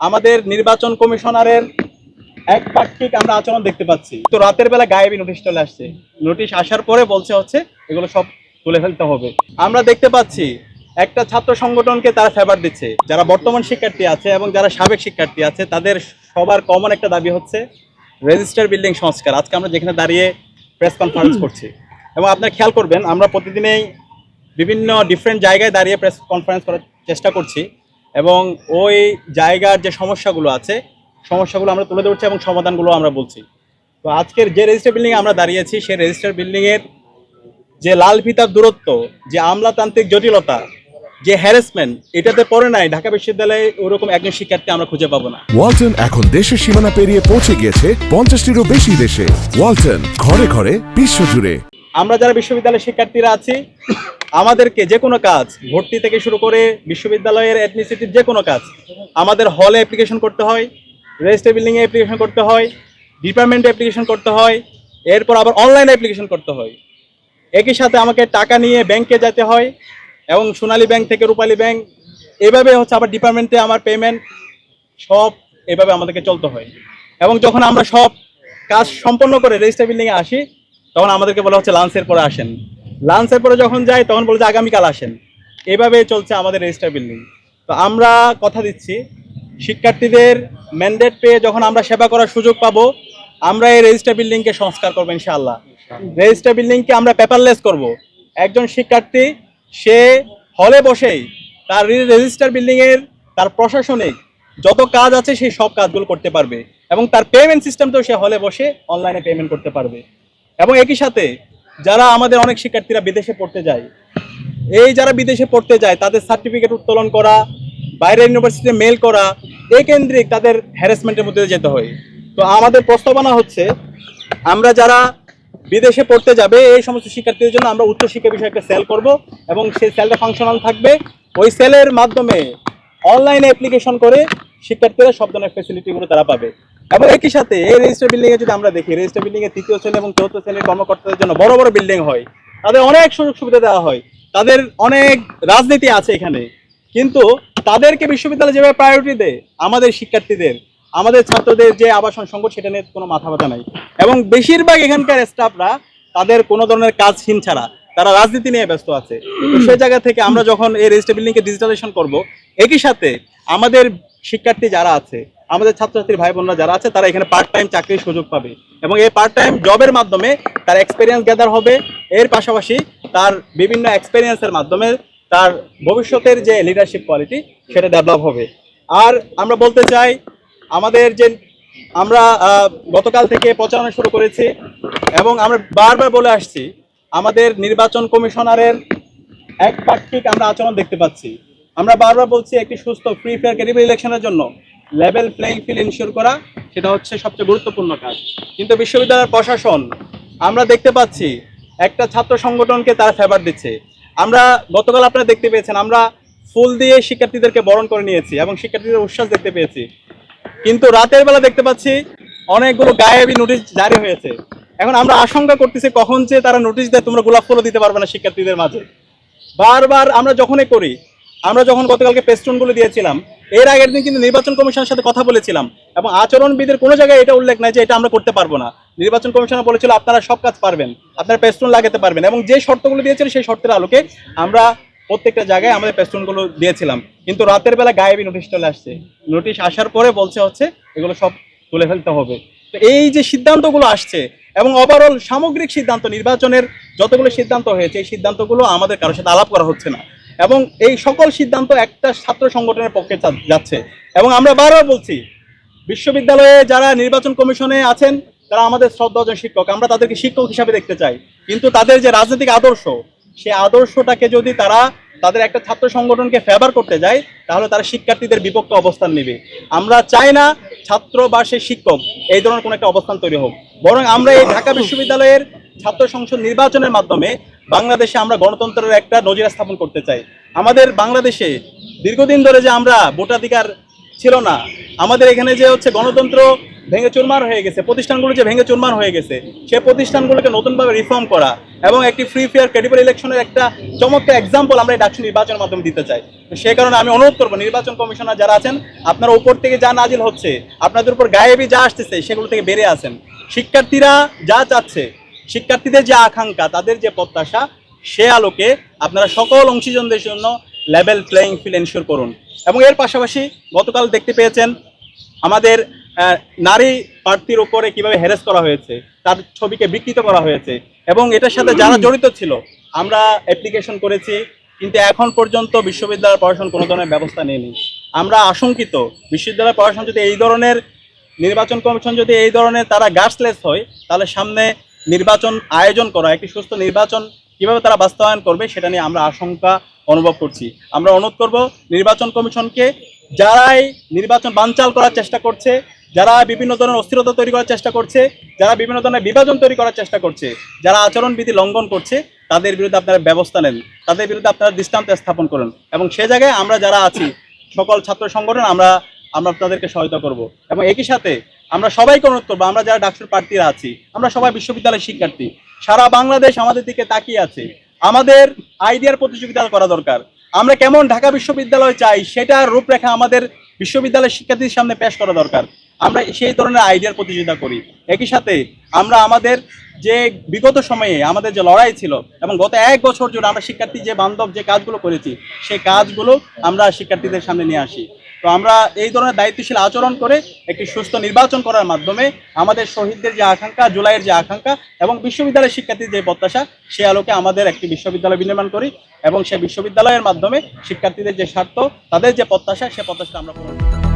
আমাদের নির্বাচন কমিশনারের এক পাক্ষিক আমরা আচরণ দেখতে পাচ্ছি। তো রাতের বেলা গায়েবী নোটিশ চলে আসছে। নোটিশ আসার পরে বলছে হচ্ছে এগুলো সব তুলে ফেলতে হবে। আমরা দেখতে পাচ্ছি একটা ছাত্র সংগঠনকে তারা ফেভার দিচ্ছে। যারা বর্তমান শিক্ষার্থী আছে এবং যারা সাবেক শিক্ষার্থী আছে তাদের সবার কমন একটা দাবি হচ্ছে রেজিস্টার বিল্ডিং সংস্কার। আজকে আমরা যেখানে দাঁড়িয়ে প্রেস কনফারেন্স করছি। এবং আপনারা খেয়াল করবেন আমরা প্রতিদিনেই বিভিন্ন ডিফারেন্ট জায়গায় দাঁড়িয়ে প্রেস কনফারেন্স করার চেষ্টা করছি। এবং ওই জায়গার যে সমস্যাগুলো আছে সমস্যাগুলো আমরা তুলে ধরছি এবং সমাধানগুলো আমরা বলছি। তো আজকের যে রেজিস্টার বিল্ডিং আমরা দাঁড়িয়েছি সেই রেজিস্টার বিল্ডিংয়ের যে লাল ফিতার দূরত্ব যে আমলাতান্ত্রিক জটিলতা যে হ্যারাসমেন্ট এটাতে পড়ে নাই ঢাকা বিশ্ববিদ্যালয়ে ওরকম একজন শিক্ষার্থী আমরা খুঁজে পাবো না। ওয়ালটন এখন দেশের সীমানা পেরিয়ে পৌঁছে গিয়েছে পঞ্চাশটিরও বেশি দেশে। ওয়ালটন ঘরে ঘরে বিশ্ব জুড়ে। আমরা যারা বিশ্ববিদ্যালয়ের শিক্ষার্থীরা আছি আমাদেরকে যে কোনো কাজ, ভর্তি থেকে শুরু করে বিশ্ববিদ্যালয়ের অ্যাডমিনিস্ট্রেটিভ যে কোনো কাজ, আমাদের হলে অ্যাপ্লিকেশন করতে হয়, রেজিস্টার বিল্ডিংয়ে অ্যাপ্লিকেশন করতে হয় ডিপার্টমেন্টে অ্যাপ্লিকেশন করতে হয়, এরপর আবার অনলাইনে অ্যাপ্লিকেশন করতে হয়। একই সাথে আমাকে টাকা নিয়ে ব্যাংকে যেতে হয় এবং সোনালী ব্যাংক থেকে রূপালী ব্যাংক এভাবে হচ্ছে আবার ডিপার্টমেন্টে আমার পেমেন্ট সব এভাবে আমাদেরকে চলতে হয়। এবং যখন আমরা সব কাজ সম্পন্ন করে রেজিস্টার বিল্ডিংয়ে আসি, তখন আমাদেরকে বলা হচ্ছে লাঞ্চের পরে আসেন। লাঞ্চের পরে যখন যাই, তখন বলে যে আগামীকাল আসেন। এভাবে চলছে আমাদের রেজিস্টার বিল্ডিং তো আমরা কথা দিচ্ছি, শিক্ষার্থীদের ম্যান্ডেট পেয়ে যখন আমরা সেবা করার সুযোগ পাবো, আমরা এই রেজিস্টার বিল্ডিংকে সংস্কার করব ইনশাআল্লাহ। রেজিস্টার বিল্ডিংকে আমরা পেপারলেস করব। একজন শিক্ষার্থী, সে হলে বসেই তার রেজিস্টার বিল্ডিংয়ের তার প্রশাসনিক যত কাজ আছে, সেই সব কাজগুলো করতে পারবে। এবং তার পেমেন্ট সিস্টেমটাও সে হলে বসে অনলাইনে পেমেন্ট করতে পারবে। এবং একই সাথে যারা আমাদের অনেক শিক্ষার্থীরা বিদেশে পড়তে যায়, এই যারা বিদেশে পড়তে যায়, তাদের সার্টিফিকেট উত্তোলন করা, বাইরের ইউনিভার্সিটিতে মেল করা, এই কেন্দ্রিক তাদের হ্যারাসমেন্টের মধ্যে যেতে হয়। তো আমাদের প্রস্তাবনা হচ্ছে, আমরা যারা বিদেশে পড়তে যাবে, এই সমস্ত শিক্ষার্থীদের জন্য আমরা উচ্চশিক্ষা বিষয়ে একটা সেল করব এবং সেই সেলটা ফাংশনাল থাকবে। ওই সেলের মাধ্যমে অনলাইনে অ্যাপ্লিকেশন করে শিক্ষার্থীরা সব ধরনের ফেসিলিটিগুলো তারা পাবে। এবং একই সাথে এই রেজিস্টার বিল্ডিং এ যদি আমরা দেখি রেজিস্টার বিল্ডিং এর তৃতীয় শ্রেণি এবং চতুর্থ শ্রেণির কর্মকর্তাদের জন্য বড় বড় বিল্ডিং হয়। তাদের অনেক সুযোগ সুবিধা দেওয়া হয়। তাদের অনেক রাজনীতি আছে এখানে। কিন্তু তাদেরকে বিশ্ববিদ্যালয় যেভাবে প্রায়োরিটি দেয়, আমাদের শিক্ষার্থীদের, আমাদের ছাত্রদের যে আবাসন সংকট, সেটা নিয়ে কোনো মাথা ব্যথা নাই। এবং বেশিরভাগ এখানকার স্টাফরা তাদের কোনো ধরনের কাজহীন ছাড়া, তারা রাজনীতি নিয়ে ব্যস্ত আছে। সেই জায়গা থেকে আমরা যখন এই রেজিস্টার বিল্ডিংকে ডিজিটালাইজেশন করব, একই সাথে আমাদের শিক্ষার্থী যারা আছে আমাদের ছাত্রছাত্রীর ভাই বোনরা যারা আছে, তারা এখানে পার্ট টাইম চাকরির সুযোগ পাবে। এবং এই পার্ট টাইম জবের মাধ্যমে তার এক্সপিরিয়েন্স গ্যাদার হবে। এর পাশাপাশি তার বিভিন্ন এক্সপিরিয়েন্সের মাধ্যমে তার ভবিষ্যতের যে লিডারশিপ কোয়ালিটি সেটা ডেভেলপ হবে। আর আমরা বলতে চাই, আমাদের যে আমরা গতকাল থেকে প্রচারণা শুরু করেছি এবং আমরা বারবার বলে আসছি, আমাদের নির্বাচন কমিশনারের এক পাক্ষিক আমরা আচরণ দেখতে পাচ্ছি। আমরা বারবার বলছি একটি সুস্থ ফ্রি ফেয়ার ক্রেডিবল ইলেকশনের জন্য। লেভেল প্লেইং ফিল্ড ইনশিওর করা, সেটা হচ্ছে সবচেয়ে গুরুত্বপূর্ণ কাজ। কিন্তু বিশ্ববিদ্যালয়ের প্রশাসন, আমরা দেখতে পাচ্ছি একটা ছাত্র সংগঠনকে তারা ফেভার দিচ্ছে। আমরা গতকাল আপনারা দেখতে পেয়েছেন, আমরা ফুল দিয়ে শিক্ষার্থীদেরকে বরণ করে নিয়েছি এবং শিক্ষার্থীদের উচ্ছ্বাস দেখতে পেয়েছি। কিন্তু রাতের বেলা দেখতে পাচ্ছি অনেকগুলো গায়েবী নোটিশ জারি হয়েছে। এখন আমরা আশঙ্কা করতেছি কখন যে তারা নোটিশ দেয়, তোমরা গোলাপ ফুলও দিতে পারবে না শিক্ষার্থীদের মাঝে। বারবার আমরা যখনই করি আমরা যখন গতকালকে পেস্টনগুলো দিয়েছিলাম, এর আগের দিন কিন্তু নির্বাচন কমিশনের সাথে কথা বলেছিলাম এবং আচরণবিদের কোনো জায়গায় এটা উল্লেখ নাই যে এটা আমরা করতে পারব না। নির্বাচন কমিশনার বলেছিল, আপনারা সব কাজ পারবেন, আপনারা পেস্টন লাগাতে পারবেন। এবং যে শর্তগুলো দিয়েছিল, সেই শর্তের আলোকে আমরা প্রত্যেকটা জায়গায় আমাদের পেস্টনগুলো দিয়েছিলাম। কিন্তু রাতের বেলা গায়েবী নোটিশ চলে আসছে। নোটিশ আসার পরে বলছে হচ্ছে, এগুলো সব তুলে ফেলতে হবে। তো এই যে সিদ্ধান্তগুলো আসছে এবং ওভারঅল সামগ্রিক সিদ্ধান্ত, নির্বাচনের যতগুলো সিদ্ধান্ত হয়েছে, এই সিদ্ধান্তগুলো আমাদের কারোর সাথে আলাপ করা হচ্ছে না। এবং এই সকল সিদ্ধান্ত একটা ছাত্র সংগঠনের পক্ষে যাচ্ছে। এবং আমরা বারবার বলছি, বিশ্ববিদ্যালয়ে যারা নির্বাচন কমিশনে আছেন, তারা আমাদের শ্রদ্ধাজন শিক্ষক, আমরা তাদেরকে শিক্ষক হিসাবে দেখতে চাই। কিন্তু তাদের যে রাজনৈতিক আদর্শ, সেই আদর্শটাকে যদি তারা তাদের একটা ছাত্র সংগঠনকে ফেভার করতে যায়, তাহলে তারা শিক্ষার্থীদের বিপক্ষে অবস্থান নেবে। আমরা চাই না ছাত্র বা সে শিক্ষক এই ধরনের কোনো একটা অবস্থান তৈরি হোক। বরং আমরা এই ঢাকা বিশ্ববিদ্যালয়ের ছাত্র সংসদ নির্বাচনের মাধ্যমে বাংলাদেশে আমরা গণতন্ত্রের একটা নজির স্থাপন করতে চাই। আমাদের বাংলাদেশে দীর্ঘদিন ধরে যে আমরা ভোটাধিকার ছিল না, আমাদের এখানে যে হচ্ছে গণতন্ত্র ভেঙে চুরমার হয়ে গেছে, প্রতিষ্ঠানগুলো যে ভেঙে চুরমার হয়ে গেছে, সে প্রতিষ্ঠানগুলোকে নতুনভাবে রিফর্ম করা এবং একটি ফ্রি ফেয়ার ক্রেডিবল ইলেকশনের একটা চমৎকার এক্সাম্পল আমরা এই ডাকসু নির্বাচনের মাধ্যমে দিতে চাই। সেই কারণে আমি অনুরোধ করব, নির্বাচন কমিশনার যারা আছেন, আপনার উপর থেকে যা নাজিল হচ্ছে, আপনাদের উপর গায়েবি যা আসতেছে, সেগুলো থেকে বেরিয়ে আসেন। শিক্ষার্থীরা যা চাচ্ছে শিক্ষার্থীদের যে আকাঙ্ক্ষা, তাদের যে প্রত্যাশা, সে আলোকে আপনারা সকল অংশীজনদের জন্য লেভেল প্লেয়িং ফিল্ড এনশিওর করুন। এবং এর পাশাপাশি গতকাল দেখতে পেয়েছেন, আমাদের নারী প্রার্থীর উপরে কীভাবে হ্যারেস করা হয়েছে, তার ছবিকে বিকৃত করা হয়েছে, এবং এটার সাথে যারা জড়িত ছিল, আমরা অ্যাপ্লিকেশন করেছি, কিন্তু এখন পর্যন্ত বিশ্ববিদ্যালয় প্রশাসন কোনো ধরনের ব্যবস্থা নেয়নি। আমরা আশঙ্কিত, বিশ্ববিদ্যালয় প্রশাসন যদি এই ধরনের, নির্বাচন কমিশন যদি এই ধরনের তারা গার্ডসলেস হয়, তাহলে সামনে নির্বাচন আয়োজন করা, একটি সুস্থ নির্বাচন কীভাবে তারা বাস্তবায়ন করবে সেটা নিয়ে আমরা আশঙ্কা অনুভব করছি। আমরা অনুরোধ করব নির্বাচন কমিশনকে যারাই নির্বাচন বানচাল করার চেষ্টা করছে, যারা বিভিন্ন ধরনের অস্থিরতা তৈরি করার চেষ্টা করছে, যারা বিভিন্ন ধরনের বিভাজন তৈরি করার চেষ্টা করছে, যারা আচরণবিধি লঙ্ঘন করছে, তাদের বিরুদ্ধে আপনারা ব্যবস্থা নেন, তাদের বিরুদ্ধে আপনারা দৃষ্টান্ত স্থাপন করুন এবং সে জায়গায় আমরা যারা আছি, সকল ছাত্র সংগঠন, আমরা আমরা তাদেরকে সহায়তা করব এবং একই সাথে আমরা সবাইকে অনুরোধ করব, আমরা যারা ডাক্তার প্রার্থীরা আছি, আমরা সবাই বিশ্ববিদ্যালয়ের শিক্ষার্থী। সারা বাংলাদেশ আমাদের দিকে তাকিয়ে আছে। আমাদের আইডিয়ার প্রতিযোগিতা করা দরকার। আমরা কেমন ঢাকা বিশ্ববিদ্যালয় চাই, সেটার রূপরেখা আমাদের বিশ্ববিদ্যালয়ের শিক্ষার্থীদের সামনে পেশ করা দরকার। আমরা সেই ধরনের আইডিয়ার প্রতিযোগিতা করি। একই সাথে আমরা আমাদের যে বিগত সময়ে আমাদের যে লড়াই ছিল এবং গত এক বছর জুড়ে আমরা শিক্ষার্থী যে বান্ধব যে কাজগুলো করেছি, সেই কাজগুলো আমরা শিক্ষার্থীদের সামনে নিয়ে আসি। তো আমরা এই ধরনের দায়িত্বশীল আচরণ করে একটি সুস্থ নির্বাচন করার মাধ্যমে আমাদের শহীদদের যে আকাঙ্ক্ষা, জুলাইয়ের যে আকাঙ্ক্ষা এবং বিশ্ববিদ্যালয়ের শিক্ষার্থীর যে প্রত্যাশা, সে আলোকে আমাদের একটি বিশ্ববিদ্যালয় বিনির্মাণ করি এবং সে বিশ্ববিদ্যালয়ের মাধ্যমে শিক্ষার্থীদের যে স্বার্থ, তাদের যে প্রত্যাশা, সে প্রত্যাশা আমরা পূরণ করি।